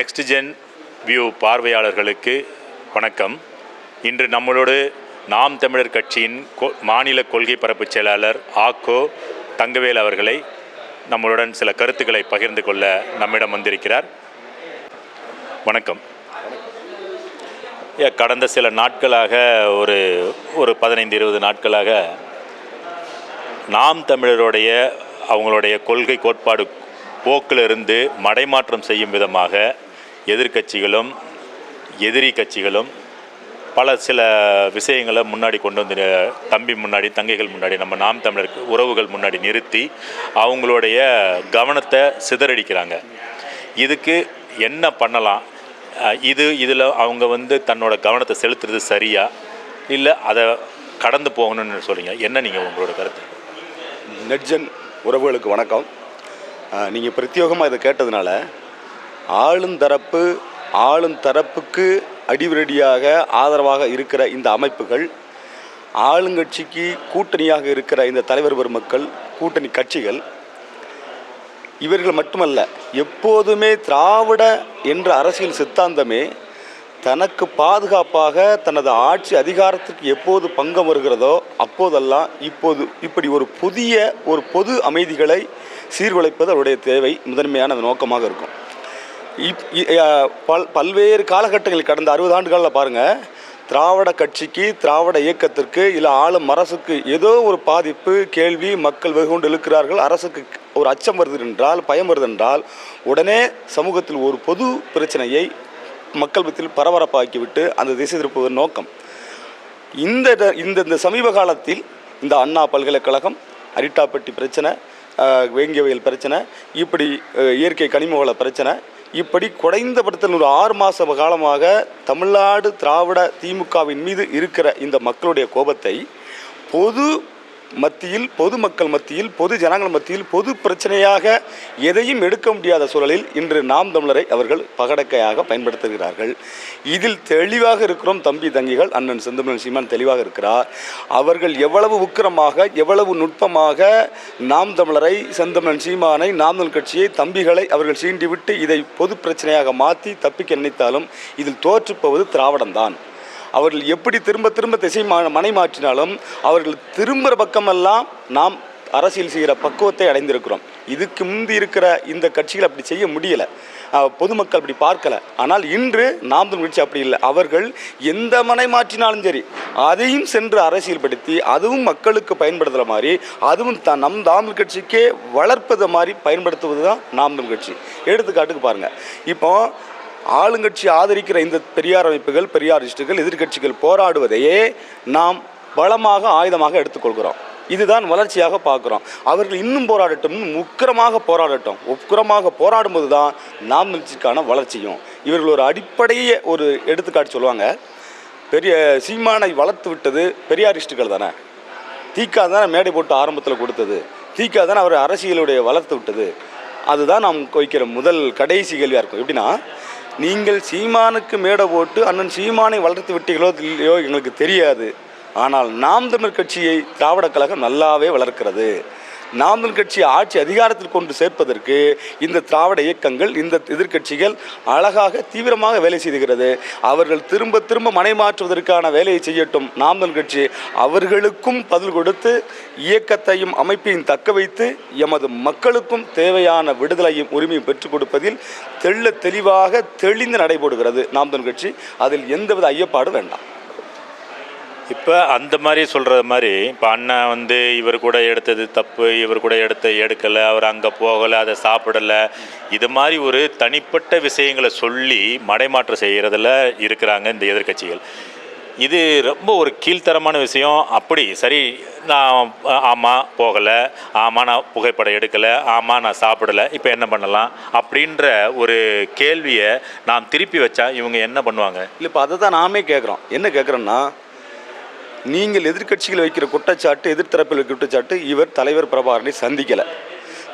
Next gen view பார்வையாளர்களுக்கு வணக்கம். இன்று நம்மளோடு நாம் தமிழர் கட்சியின் கொ- மாநில கொள்கை பரப்பு செயலாளர் ஆக்கோ தங்கவேல் அவர்களை நம்மளுடன் சில கருத்துக்களை பகிர்ந்து கொள்ள நம்மிடம் வந்திருக்கிறார். வணக்கம். கடந்த சில நாட்களாக ஒரு ஒரு பதினைந்து இருபது நாட்களாக நாம் தமிழருடைய அவங்களுடைய கொள்கை கோட்பாடு போக்கிலிருந்து மடைமாற்றம் செய்யும் விதமாக எதிர்க்கட்சிகளும் எதிரி கட்சிகளும் பல சில விஷயங்களை முன்னாடி கொண்டு வந்து தம்பி முன்னாடி தங்கைகள் முன்னாடி நம்ம நாம் தமிழருக்கு உறவுகள் முன்னாடி நிறுத்தி அவங்களுடைய கவனத்தை சிதறடிக்கிறாங்க. இதுக்கு என்ன பண்ணலாம்? இது இதில் அவங்க வந்து தன்னோட கவனத்தை செலுத்துறது சரியா? இல்லை அதை கடந்து போகணும்னு சொல்கிறீங்க என்ன நீங்கள் உங்களோட கருத்து? நெட்ஜன் உறவுகளுக்கு வணக்கம். நீங்கள் பிரத்யோகமாக இதை கேட்டதுனால ஆளும் தரப்பு ஆளும் தரப்புக்கு அடிவரடியாக ஆதரவாக இருக்கிற இந்த அமைப்புகள் ஆளுங்கட்சிக்கு கூட்டணியாக இருக்கிற இந்த தலைவர் பெருமக்கள் கூட்டணி கட்சிகள் இவர்கள் மட்டுமல்ல எப்போதுமே திராவிட என்ற அரசியல் சித்தாந்தமே தனக்கு பாதுகாப்பாக தனது ஆட்சி அதிகாரத்திற்கு எப்போது பங்கம் வருகிறதோ அப்போதெல்லாம் இப்போது இப்படி ஒரு புதிய ஒரு பொது அமைதிகளை சீர்குலைப்பது அவருடைய தேவை முதன்மையான நோக்கமாக இருக்கும். பல் பல்வேறு காலகட்டங்களில் கடந்த அறுபது ஆண்டுகளில் பாருங்கள் திராவிட கட்சிக்கு திராவிட இயக்கத்திற்கு இல்லை ஆளும் அரசுக்கு ஏதோ ஒரு பாதிப்பு கேள்வி மக்கள் வெகுண்டு இழுக்கிறார்கள் அரசுக்கு ஒரு அச்சம் வருது என்றால் பயம் வருது என்றால் உடனே சமூகத்தில் ஒரு பொது பிரச்சனையை மக்கள் மத்தியில் பரபரப்பாக்கிவிட்டு அந்த திசை திருப்புவதன் நோக்கம். இந்த இந்த இந்த சமீப காலத்தில் இந்த அண்ணா பல்கலைக்கழகம் அரிட்டாப்பட்டி பிரச்சனை வேங்கியவையல் பிரச்சனை இப்படி இயற்கை கனிம வள பிரச்சனை இப்படி குறைந்தபட்சத்தில் ஒரு ஆறு மாத காலமாக தமிழ்நாடு திராவிட திமுகவின் மீது இருக்கிற இந்த மக்களுடைய கோபத்தை பொது மத்தியில் பொதுமக்கள் மத்தியில் பொது ஜனங்கள் மத்தியில் பொது பிரச்சனையாக எதையும் எடுக்க முடியாத சூழலில் இன்று நாம் தமிழரை அவர்கள் பகடக்கையாக பயன்படுத்துகிறார்கள். இதில் தெளிவாக இருக்கிறோம் தம்பி தங்கிகள் அண்ணன் செந்தமிழன் சீமான் தெளிவாக இருக்கிறார். அவர்கள் எவ்வளவு உக்கிரமாக எவ்வளவு நுட்பமாக நாம் தமிழரை செந்தமிழன் சீமானை நாம் தமிழ் கட்சியை தம்பிகளை அவர்கள் சீண்டிவிட்டு இதை பொது பிரச்சனையாக மாற்றி தப்பிக்க நினைத்தாலும் இதில் தோற்றுப்போவது திராவிடம்தான். அவர்கள் எப்படி திரும்ப திரும்ப திசை மா மனை மாற்றினாலும் அவர்கள் திரும்புகிற பக்கமெல்லாம் நாம் அரசியல் செய்கிற பக்குவத்தை அடைந்திருக்கிறோம். இதுக்கு முந்தி இருக்கிற இந்த கட்சிகள் அப்படி செய்ய முடியலை. பொதுமக்கள் அப்படி பார்க்கல. ஆனால் இன்று நாம் முயற்சி கட்சி அப்படி இல்லை. அவர்கள் எந்த மனை மாற்றினாலும் சரி அதையும் சென்று அரசியல்படுத்தி அதுவும் மக்களுக்கு பயன்படுத்துகிற மாதிரி அதுவும் த நம் தாமல் கட்சிக்கே வளர்ப்பது மாதிரி பயன்படுத்துவது தான் நாம் கட்சி. எடுத்துக்காட்டுக்கு பாருங்கள் இப்போ ஆளுங்கட்சி ஆதரிக்கிற இந்த பெரியார் அமைப்புகள் பெரியாரிஸ்டுகள் எதிர்க்கட்சிகள் போராடுவதையே நாம் பலமாக ஆயுதமாக எடுத்துக்கொள்கிறோம். இதுதான் வளர்ச்சியாக பார்க்குறோம். அவர்கள் இன்னும் போராடட்டும் உக்கிரமாக போராடட்டும். உக்கிரமாக போராடும்போது தான் நாம் நிகழ்ச்சிக்கான வளர்ச்சியும். இவர்கள் ஒரு அடிப்படையே ஒரு எடுத்துக்காட்டு சொல்லுவாங்க. பெரிய சீமானை வளர்த்து விட்டது பெரியாரிஸ்டுகள் தானே. தீக்கா தானே மேடை போட்டு ஆரம்பத்தில் கொடுத்தது. தீக்கா தானே அவர் அரசியலுடைய வளர்த்து விட்டது. அதுதான் நாம் வைக்கிற முதல் கடைசி கேள்வியாக இருக்கும். எப்படின்னா நீங்கள் சீமானுக்கு மேடை போட்டு அண்ணன் சீமானை வளர்த்து விட்டீர்களோ இல்லையோ எங்களுக்கு தெரியாது. ஆனால் நாம் தமிழ் கட்சியை திராவிட கழகம் நல்லாவே வளர்க்கிறது. நாமல் கட்சி ஆட்சி அதிகாரத்தில் கொண்டு சேர்ப்பதற்கு இந்த திராவிட இயக்கங்கள் இந்த எதிர்க்கட்சிகள் அழகாக தீவிரமாக வேலை செய்துகிறது. அவர்கள் திரும்ப திரும்ப மனை மாற்றுவதற்கான வேலையை செய்யட்டும். நாமல் கட்சி அவர்களுக்கும் பதில் கொடுத்து இயக்கத்தையும் அமைப்பையும் தக்க வைத்து எமது மக்களுக்கும் தேவையான விடுதலையும் உரிமையும் பெற்றுக் கொடுப்பதில் தெள்ள தெளிவாக தெளிந்து நடைபோடுகிறது. நாம்தன் கட்சி அதில் எந்தவித ஐயப்பாடும் வேண்டாம். இப்போ அந்த மாதிரி சொல்கிறது மாதிரி இப்போ அண்ணன் வந்து இவர் கூட எடுத்தது தப்பு இவர் கூட எடுத்த எடுக்கலை அவர் அங்கே போகலை அதை சாப்பிடலை. இது மாதிரி ஒரு தனிப்பட்ட விஷயங்களை சொல்லி மடைமாற்றம் செய்கிறதுல இருக்கிறாங்க இந்த எதிர்க்கட்சிகள். இது ரொம்ப ஒரு கீழ்த்தரமான விஷயம். அப்படி சரி நான் ஆமாம் போகலை ஆமாம் நான் புகைப்படம் எடுக்கலை ஆமாம் நான் சாப்பிடலை இப்போ என்ன பண்ணலாம்? அப்படின்ற ஒரு கேள்வியை நாம் திருப்பி வச்சா இவங்க என்ன பண்ணுவாங்க? இல்லை இப்போ அதை தான் நாமே கேட்குறோம் என்ன கேட்குறோன்னா நீங்கள் எதிர்க்கட்சிகள் வைக்கிற குற்றச்சாட்டு எதிர்த்தரப்பில் வைக்கிற குற்றச்சாட்டு இவர் தலைவர் பிரபாகரனை சந்திக்கலை.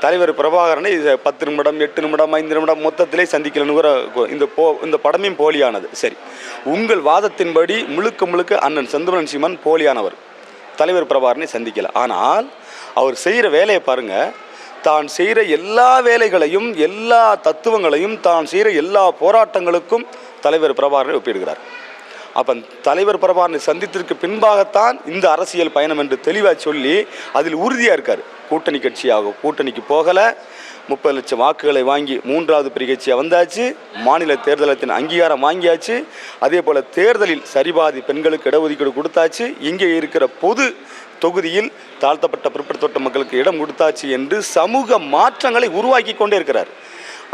தலைவர் பிரபாகரனை இது பத்து நிமிடம் எட்டு நிமிடம் ஐந்து நிமிடம் மொத்தத்திலே சந்திக்கலனுங்கிற இந்த போ இந்த படமையும் போலியானது. சரி. உங்கள் வாதத்தின்படி முழுக்க முழுக்க அண்ணன் செந்தமன் சீமான் போலியானவர். தலைவர் பிரபாகரனை சந்திக்கலை. ஆனால் அவர் செய்கிற வேலையை பாருங்கள் தான் செய்கிற எல்லா வேலைகளையும் எல்லா தத்துவங்களையும் தான் செய்கிற எல்லா போராட்டங்களுக்கும் தலைவர் பிரபாகரனை ஒப்பிடுகிறார். அப்போ தலைவர் பிரபாகரனை சந்தித்திற்கு பின்பாகத்தான் இந்த அரசியல் பயணம் என்று தெளிவாக சொல்லி அதில் உறுதியாக இருக்கார். கூட்டணி கட்சியாக கூட்டணிக்கு போகலை. முப்பது லட்சம் வாக்குகளை வாங்கி மூன்றாவது பிரிகட்சியாக வந்தாச்சு. மாநில தேர்தலத்தின் அங்கீகாரம் வாங்கியாச்சு. அதே போல் தேர்தலில் சரிபாதி பெண்களுக்கு இடஒதுக்கீடு கொடுத்தாச்சு. இங்கே இருக்கிற பொது தொகுதியில் தாழ்த்தப்பட்ட பிற்படுத்தப்பட்ட மக்களுக்கு இடம் கொடுத்தாச்சு என்று சமூக மாற்றங்களை உருவாக்கி கொண்டே இருக்கிறார்.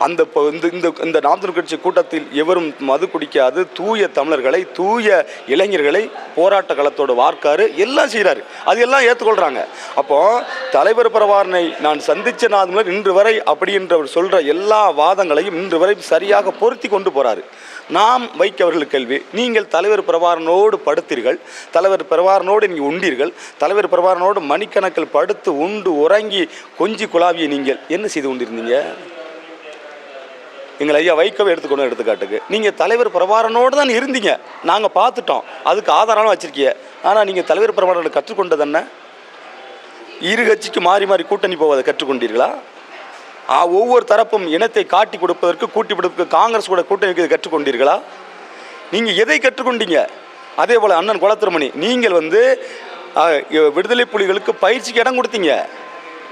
அந்த இப்போ இந்த இந்த இந்த நாம் கட்சி கூட்டத்தில் எவரும் மது குடிக்காது தூய தமிழர்களை தூய இளைஞர்களை போராட்ட களத்தோட வார்க்காரு எல்லாம் செய்கிறாரு அது எல்லாம் ஏற்றுக்கொள்கிறாங்க அப்போ தலைவர் பிரவாரனை நான் சந்தித்த நாள் இன்று வரை அப்படின்றவர் சொல்கிற எல்லா வாதங்களையும் இன்று வரை சரியாக பொருத்தி கொண்டு போகிறாரு நாம் வைக்கவர்கள் கேள்வி நீங்கள் தலைவர் பிரபாரனோடு படுத்தீர்கள் தலைவர் பிரபாரனோடு நீங்கள் உண்டீர்கள் தலைவர் பிரபாரனோடு மணிக்கணக்கில் படுத்து உண்டு உறங்கி கொஞ்சி குழாவிய நீங்கள் என்ன செய்து கொண்டிருந்தீங்க? எங்கள் ஐயா வைக்கவே எடுத்துக்கணும் எடுத்துக்காட்டுக்கு. நீங்கள் தலைவர் பிரபாரனோடு தான் இருந்தீங்க. நாங்கள் பார்த்துட்டோம். அதுக்கு ஆதாரம் வச்சுருக்கீங்க ஆனால் நீங்கள் தலைவர் பிரபாரனை கற்றுக்கொண்டது என்ன? இரு கட்சிக்கு மாறி மாறி கூட்டணி போவதை கற்றுக்கொண்டீர்களா? ஒவ்வொரு தரப்பும் இனத்தை காட்டி கொடுப்பதற்கு கூட்டி கொடுப்பதற்கு காங்கிரஸ் கூட கூட்டணி வைக்கிறது கற்றுக்கொண்டீர்களா? நீங்கள் எதை கற்றுக்கொண்டீங்க? அதே போல் அண்ணன் குளத்திரமணி நீங்கள் வந்து விடுதலை புலிகளுக்கு பயிற்சிக்கு இடம் கொடுத்தீங்க.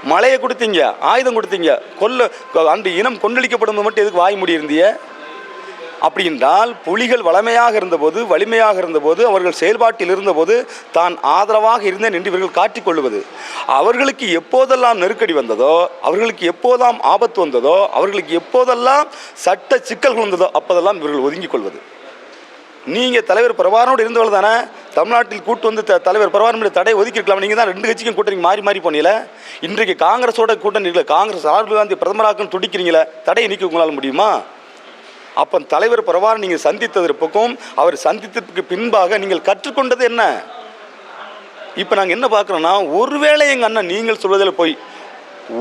மழையை கொடுத்தீங்க ஆயுதம் கொடுத்தீங்க கொல்ல அந்த இனம் கொண்டளிக்கப்படும் மட்டும் எதுக்கு வாய் முடி இருந்திய? அப்படி என்றால் புலிகள் வளமையாக இருந்தபோது வலிமையாக இருந்தபோது அவர்கள் செயல்பாட்டில் இருந்தபோது தான் ஆதரவாக இருந்தேன் என்று இவர்கள் காட்டிக்கொள்வது அவர்களுக்கு எப்போதெல்லாம் நெருக்கடி வந்ததோ அவர்களுக்கு எப்போதாம் ஆபத்து வந்ததோ அவர்களுக்கு எப்போதெல்லாம் சட்ட சிக்கல்கள் வந்ததோ அப்போதெல்லாம் இவர்கள் ஒதுங்கிக் கொள்வது. நீங்கள் தலைவர் பிரபாரனோடு இருந்தவள் தானே? தமிழ்நாட்டில் கூட்டு வந்து த- தலைவர் பிரபாரனுடைய தடை ஒதுக்கிருக்கலாம் நீங்கள் தான் ரெண்டு கட்சிக்கும் கூட்டணி மாறி மாறி போனீங்களே? இன்றைக்கு காங்கிரஸோட கூட்டணி இல்லை காங்கிரஸ் ராகுல் காந்தி பிரதமராக்குன்னு துடிக்கிறீங்களே தடையை நீக்க உங்களால் முடியுமா? அப்போ தலைவர் பிரபாரன் நீங்கள் சந்தித்ததற்கும் அவர் சந்தித்ததுக்கு பின்பாக நீங்கள் கற்றுக்கொண்டது என்ன? இப்போ நாங்கள் என்ன பார்க்குறோன்னா ஒருவேளை எங்கள் அண்ணன் நீங்கள் சொல்வதில் போய்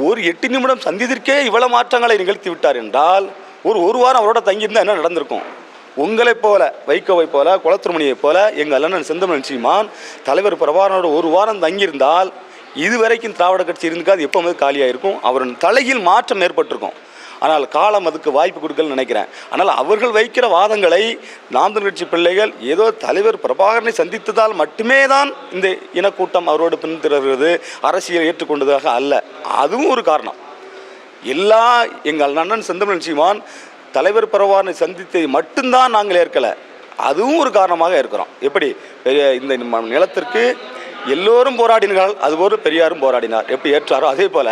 ஒரு எட்டு நிமிடம் சந்தித்திற்கே இவ்வளவு மாற்றங்களை நிகழ்த்தி விட்டார் என்றால் ஒரு ஒரு வாரம் அவரோட தங்கியிருந்தால் என்ன நடந்திருக்கும்? உங்களைப் போல வைகோவை போல குளத்துருமணியைப் போல எங்கள் அண்ணன் செந்தமன் சீமான் தலைவர் பிரபாரனோட ஒரு வாரம் தங்கியிருந்தால் இதுவரைக்கும் திராவிட கட்சி இருந்துக்காது எப்போ வந்து காலியாக இருக்கும் அவரின் தலையில் மாற்றம் ஏற்பட்டிருக்கும். ஆனால் காலம் அதுக்கு வாய்ப்பு கொடுக்கலன்னு நினைக்கிறேன். ஆனால் அவர்கள் வைக்கிற வாதங்களை நாம் கட்சி பிள்ளைகள் ஏதோ தலைவர் பிரபாகரனை சந்தித்ததால் மட்டுமே தான் இந்த இனக்கூட்டம் அவரோடு பின்தொடர்கிறது அரசியல் ஏற்றுக்கொண்டதாக அல்ல. அதுவும் ஒரு காரணம். எல்லா எங்கள் அண்ணன் செந்தமிழன் சீமான் தலைவர் பிரபாகரனை சந்தித்ததை மட்டும்தான் நாங்கள் ஏற்கலை. அதுவும் ஒரு காரணமாக இருக்கிறோம். எப்படி? இந்த நிலத்திற்கு எல்லோரும் போராடினார்கள். அதுபோல் பெரியாரும் போராடினார். எப்படி ஏற்றாரோ அதே போல்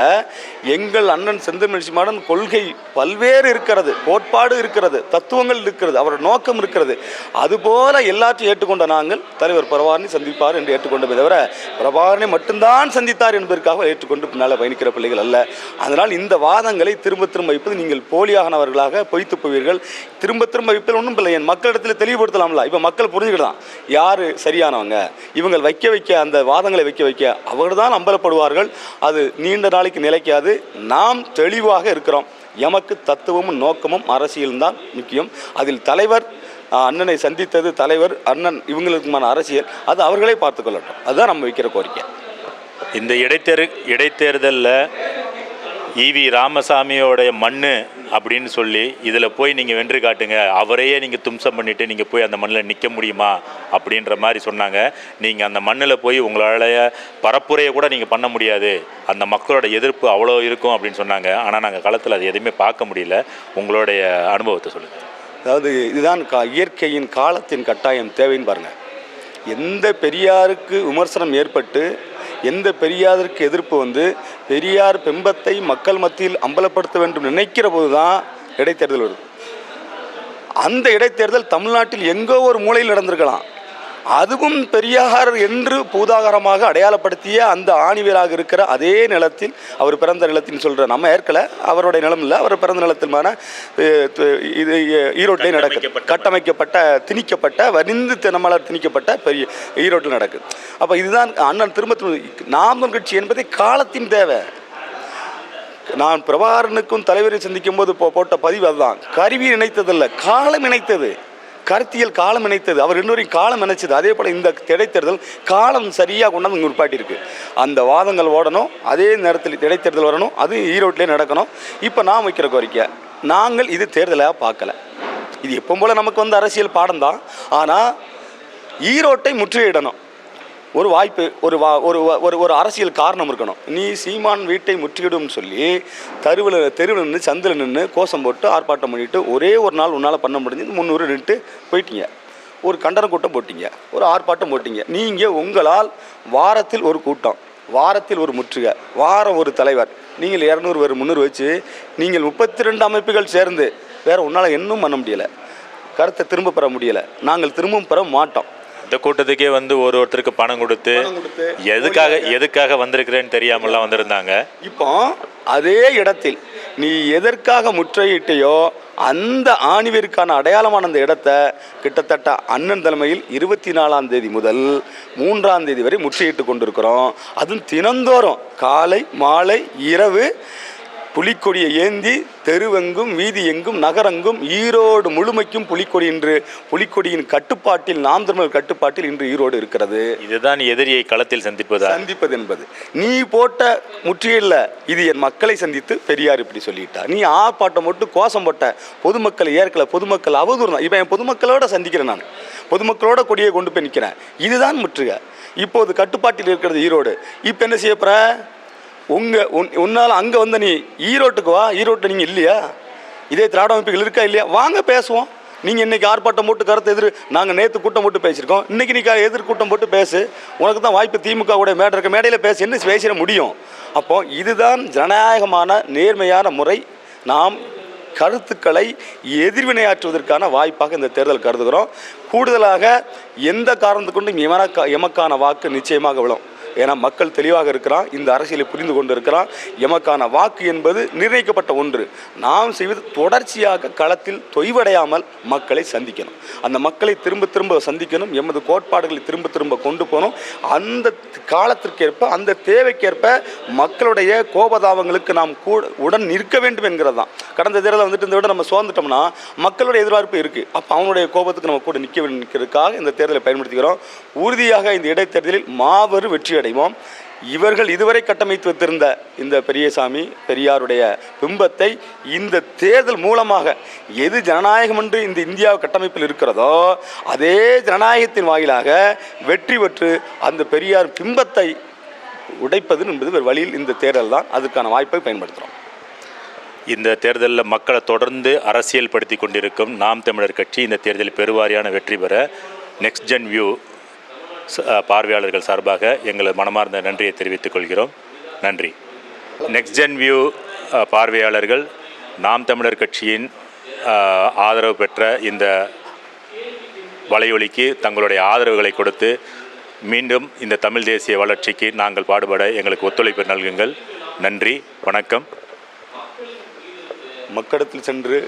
எங்கள் அண்ணன் செந்தமிழ் சீமானன் கொள்கை பல்வேறு இருக்கிறது. கோட்பாடு இருக்கிறது. தத்துவங்கள் இருக்கிறது. அவரோட நோக்கம் இருக்கிறது. அதுபோல எல்லாத்தையும் ஏற்றுக்கொண்ட நாங்கள் தலைவர் பிரபாரணி சந்திப்பார் என்று ஏற்றுக்கொண்டமே தவிர பிரபாரணி மட்டும்தான் சந்தித்தார் என்பதற்காக ஏற்றுக்கொண்டு பின்னால் பயணிக்கிற பிள்ளைகள் அல்ல. அதனால் இந்த வாதங்களை திரும்ப திரும்ப வைப்பது நீங்கள் போலியாகனவர்களாக பொய்த்து போவீர்கள். திரும்ப திரும்ப வைப்பதில் ஒன்றும் இல்லை என் மக்களிடத்தில் தெளிவுபடுத்தலாம்ல. இப்போ மக்கள் புரிஞ்சுக்கிடலாம் யார் சரியானவங்க? இவங்கள் வைக்க வைக்க அந்த வாதங்களை வைக்க வைக்க அவர் தான் நம்பலப்படுவார்கள் அது நீண்ட நாளைக்கு நிலைக்காது. நாம் தெளிவாக இருக்கிறோம். எமக்கு தத்துவமும் நோக்கமும் அரசியலும் தான் முக்கியம். அதில் தலைவர் அண்ணனை சந்தித்தது தலைவர் அண்ணன் இவங்களுக்குமான அரசியல். அது அவர்களே பார்த்துக்கொள்ளட்டும் அதுதான் நம்ம வைக்கிற கோரிக்கை. இந்த இடைத்தேர் இடைத்தேர்தலில் ஈவி ராமசாமியோடைய மண் அப்படின்னு சொல்லி இதில் போய் நீங்கள் வென்று காட்டுங்க. அவரையே நீங்கள் தும்சம் பண்ணிவிட்டு நீங்கள் போய் அந்த மண்ணில் நிற்க முடியுமா? அப்படின்ற மாதிரி சொன்னாங்க. நீங்கள் அந்த மண்ணில் போய் உங்களால் பரப்புரையை கூட நீங்கள் பண்ண முடியாது. அந்த மக்களோட எதிர்ப்பு அவ்வளோ இருக்கும் அப்படின்னு சொன்னாங்க. ஆனால் நாங்கள் களத்தில் அது எதுவுமே பார்க்க முடியல. உங்களுடைய அனுபவத்தை சொல்லுங்கள் அதாவது இதுதான் கா இயற்கையின் காலத்தின் கட்டாயம் தேவைன்னு பாருங்கள் எந்த பெரியாருக்கு விமர்சனம் ஏற்பட்டு எந்த பெரியாருக்கு எதிர்ப்பு வந்து பெரியார் பிம்பத்தை மக்கள் மத்தியில் அம்பலப்படுத்த வேண்டும் நினைக்கிற போது தான் இடைத்தேர்தல் வருது. அந்த இடைத்தேர்தல் தமிழ்நாட்டில் எங்கோ ஒரு மூலையில் நடந்திருக்கலாம். அதுவும் பெரியார் என்று பூதாகரமாக அடையாளப்படுத்திய அந்த ஆணிவேராக இருக்கிற அதே நிலத்தில் அவர் பிறந்த நிலத்தின்னு சொல்கிற நம்ம ஏற்கல அவருடைய நிலம் இல்லை அவர் பிறந்த நிலத்தில்மான இது ஈரோட்டிலே நடக்குது. கட்டமைக்கப்பட்ட திணிக்கப்பட்ட வரிந்து தினமலர் திணிக்கப்பட்ட பெரிய ஈரோட்டில் நடக்குது. அப்போ இதுதான் அண்ணன் திரும்ப நாம் கட்சி என்பதை காலத்தின் தேவை. நான் பிரபாகரனுக்கும் தலைவரை சந்திக்கும் போது போட்ட பதிவு அதுதான். கருவி நினைத்ததல்ல காலம் நினைத்தது. கருத்தியல் காலம் இணைத்தது. அவர் இன்னொரு காலம் இணைச்சது. அதே போல் இந்த இடைத்தேர்தல் காலம் சரியாக கொண்டாந்து இங்கே இருக்குது அந்த வாதங்கள் ஓடணும். அதே நேரத்தில் இடைத்தேர்தல் வரணும். அது ஈரோட்டிலே நடக்கணும். இப்போ நான் வைக்கிற கோரிக்கை நாங்கள் இது தேர்தலாக பார்க்கல. இது எப்போ போல் நமக்கு வந்து அரசியல் பாடம் தான் ஆனால் ஈரோட்டை முற்றுகையிடணும். ஒரு வாய்ப்பு ஒரு வா ஒரு ஒரு ஒரு அரசியல் காரணம் இருக்கணும். நீ சீமான் வீட்டை முற்றுகிடும் சொல்லி தருவில் தெருவில் நின்று சந்தில் நின்று கோஷம் போட்டு ஆர்ப்பாட்டம் பண்ணிவிட்டு ஒரே ஒரு நாள் உன்னால் பண்ண முடிஞ்சது முந்நூறு நின்றுட்டு போயிட்டீங்க. ஒரு கண்டன கூட்டம் போட்டீங்க ஒரு ஆர்ப்பாட்டம் போட்டீங்க. நீங்கள் உங்களால் வாரத்தில் ஒரு கூட்டம் வாரத்தில் ஒரு முற்றுகை வாரம் ஒரு தலைவர் நீங்கள் இரநூறு பேர் முந்நூறு வச்சு நீங்கள் முப்பத்தி ரெண்டு அமைப்புகள் சேர்ந்து வேறு உன்னால் இன்னும் பண்ண முடியலை. கருத்தை திரும்ப பெற முடியலை. நாங்கள் திரும்பவும் பெற மாட்டோம். இந்த கூட்டத்துக்கே வந்து ஒரு ஒருத்தருக்கு பணம் கொடுத்து எதுக்காக எதுக்காக வந்திருக்கிறேன்னு தெரியாமலாம் வந்திருந்தாங்க. இப்போ அதே இடத்தில் நீ எதற்காக முற்றுகையிட்டையோ அந்த ஆணிவேருக்கான அடையாளமான அந்த இடத்த கிட்டத்தட்ட அண்ணன் தலைமையில் இருபத்தி நாலாம் தேதி முதல் மூன்றாம் தேதி வரை முற்றுகையிட்டு கொண்டிருக்கிறோம். அதுவும் தினந்தோறும் காலை மாலை இரவு புலிக்கொடியை ஏந்தி தெருவெங்கும் வீதி எங்கும் நகரெங்கும் ஈரோடு முழுமைக்கும் புலிக்கொடி இன்று புலிக்கொடியின் கட்டுப்பாட்டில் நாம் தமிழர் கட்டுப்பாட்டில் இன்று ஈரோடு இருக்கிறது. இதுதான் எதிரியை களத்தில் சந்திப்பதா? சந்திப்பது என்பது. நீ போட்ட முற்றுகையில் இது என் மக்களை சந்தித்து பெரியார் இப்படி சொல்லிட்டார் நீ ஆர்ப்பாட்டம் போட்டு கோஷம் போட்ட பொதுமக்கள் ஏற்கல பொதுமக்கள் அவதூறு இப்போ என் பொதுமக்களோட சந்திக்கிறேன் நான். பொதுமக்களோட கொடியை கொண்டு போய் நிற்கிறேன் இதுதான் முற்றுகை. இப்போது கட்டுப்பாட்டில் இருக்கிறது ஈரோடு. இப்போ என்ன செய்ய உங்கள் உன் உன்னால் அங்கே வந்த நீ ஈரோட்டுக்கு வா. ஈரோட்டில் நீங்கள் இல்லையா? இதே திராவிட அமைப்புகள் இருக்கா இல்லையா? வாங்க பேசுவோம். நீங்கள் இன்றைக்கி ஆர்ப்பாட்டம் போட்டு கருத்து எதிர் நாங்கள் நேற்று கூட்டம் போட்டு பேசியிருக்கோம். இன்றைக்கி நீ க- எதிர் கூட்டம் போட்டு பேசு. உனக்கு தான் வாய்ப்பு திமுக உடைய மேடை இருக்க. மேடையில் பேசு. என்ன பேசிட முடியும்? அப்போ இதுதான் ஜனநாயகமான நேர்மையான முறை. நாம் கருத்துக்களை எதிர்வினையாற்றுவதற்கான வாய்ப்பாக இந்த தேர்தல் கருதுகிறோம். கூடுதலாக எந்த காரணத்தை கொண்டும் எமனக்கா எமக்கான வாக்கு நிச்சயமாக விழும். ஏன்னா மக்கள் தெளிவாக இருக்கிறான் இந்த அரசியலை புரிந்து கொண்டு இருக்கிறான் எமக்கான வாக்கு என்பது நிர்ணயிக்கப்பட்ட ஒன்று. நாம் செய்வது தொடர்ச்சியாக களத்தில் தொய்வடையாமல் மக்களை சந்திக்கணும். அந்த மக்களை திரும்ப திரும்ப சந்திக்கணும் எமது கோட்பாடுகளை திரும்ப திரும்ப கொண்டு போகணும். அந்த காலத்திற்கேற்ப அந்த தேவைக்கேற்ப மக்களுடைய கோபதாபங்களுக்கு நாம் கூட உடன் நிற்க வேண்டும் என்கிறது தான் கடந்த தேர்தலில் வந்துட்டு இந்த விட நம்ம சோர்ந்துட்டோம்னா மக்களுடைய எதிர்பார்ப்பு இருக்குது அப்போ அவனுடைய கோபத்துக்கு நம்ம கூட நிற்க வேண்டும் நிற்கிறதுக்காக இந்த தேர்தலை பயன்படுத்திக்கிறோம். உறுதியாக இந்த இடைத்தேர்தலில் மாபெரும் வெற்றி அடைவோம். இவர்கள் இதுவரை கட்டமைத்து வைத்திருந்த இந்த பெரியசாமி பெரியாருடைய பிம்பத்தை இந்த தேர்தல் மூலமாக எது ஜனநாயகம் என்று இந்த இந்தியா கட்டமைப்பில் இருக்கிறதோ அதே ஜனநாயகத்தின் வாயிலாக வெற்றி பெற்று அந்த பெரியார் பிம்பத்தை உடைப்பது என்பது ஒரு வழியில் இந்த தேர்தல் தான். அதுக்கான வாய்ப்பை பயன்படுத்துகிறோம் இந்த தேர்தலில் மக்களை தொடர்ந்து அரசியல் படுத்தி கொண்டிருக்கும் நாம் தமிழர் கட்சி இந்த தேர்தலில் பெருவாரியான வெற்றி பெற நெக்ஸ்ட் ஜென் வியூ பார்வையாளர்கள் சார்பாக எங்களது மனமார்ந்த நன்றியை தெரிவித்துக் கொள்கிறோம். நன்றி. நெக்ஸ்ட் ஜென் வியூ பார்வையாளர்கள் நாம் தமிழர் கட்சியின் ஆதரவு பெற்ற இந்த வலையொலிக்கு தங்களுடைய ஆதரவுகளை கொடுத்து மீண்டும் இந்த தமிழ் தேசிய வளர்ச்சிக்கு நாங்கள் பாடுபட எங்களுக்கு ஒத்துழைப்பு நல்குங்கள். நன்றி. வணக்கம். மக்களிடத்தில் சென்று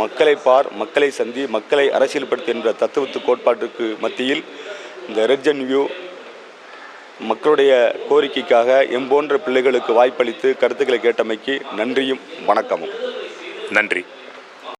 மக்களை பார் மக்களை சந்தி மக்களை அரசியல்படுத்து என்ற தத்துவத்து கோட்பாட்டுக்கு மத்தியில் இந்த ரெட்ஜன் வியூ மக்களுடைய கோரிக்கைக்காக எம்போன்ற பிள்ளைகளுக்கு வாய்ப்பளித்து கருத்துக்களை கேட்டமைக்கு நன்றியும் வணக்கமும். நன்றி.